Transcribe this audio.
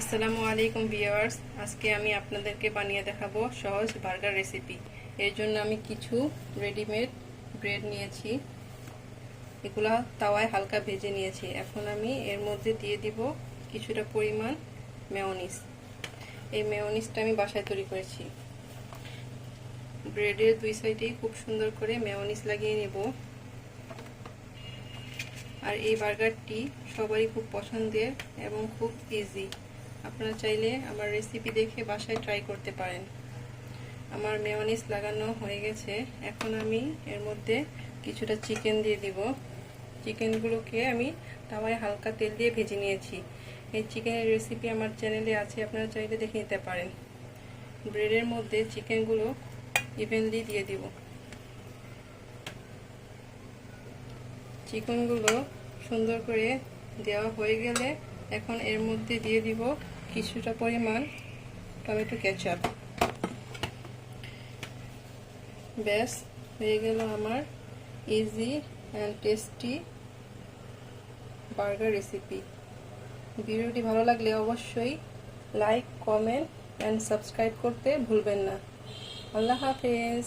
আসসালামু আলাইকুম ভিউয়ার্স। আজকে আমি আপনাদেরকে বানিয়ে দেখাবো সহজ বার্গার রেসিপি। এর জন্য আমি কিছু রেডিমেড ব্রেড নিয়েছি। এগুলা তাওয়ায় হালকা ভেজে নিয়েছি। এখন আমি এর মধ্যে দিয়ে দিব কিছুটা পরিমাণ মেয়নিস এই মেয়নিসটা আমি বাসায় তৈরি করেছি। ব্রেডের দুই সাইডেই খুব সুন্দর করে মেয়নিস লাগিয়ে নেব। আর এই বার্গারটি সবারই খুব পছন্দের এবং খুব ইজি আপনারা চাইলে আমার রেসিপি দেখে বাসায় ট্রাই করতে পারেন। আমার মেয়নিস লাগানো হয়ে গেছে। এখন আমি এর মধ্যে কিছুটা চিকেন দিয়ে দিব। চিকেনগুলোকে আমি তাওয়ায় হালকা তেল দিয়ে ভেজে নিয়েছি। এই চিকেনের রেসিপি আমার চ্যানেলে আছে, আপনারা চাইলে দেখে নিতে পারেন। ব্রেডের মধ্যে চিকেনগুলো ইভেনলি দিয়ে দিব। চিকেনগুলো সুন্দর করে দেওয়া হয়ে গেলে এখন এর মধ্যে দিয়ে দিব কিছুটা পরিমাণ টমেটো কেচাপ। ব্যাস, হয়ে গেল আমার easy and tasty burger recipe ভিডিওটি ভালো লাগলে অবশ্যই লাইক কমেন্ট অ্যান্ড সাবস্ক্রাইব করতে ভুলবেন না। আল্লাহ হাফেজ।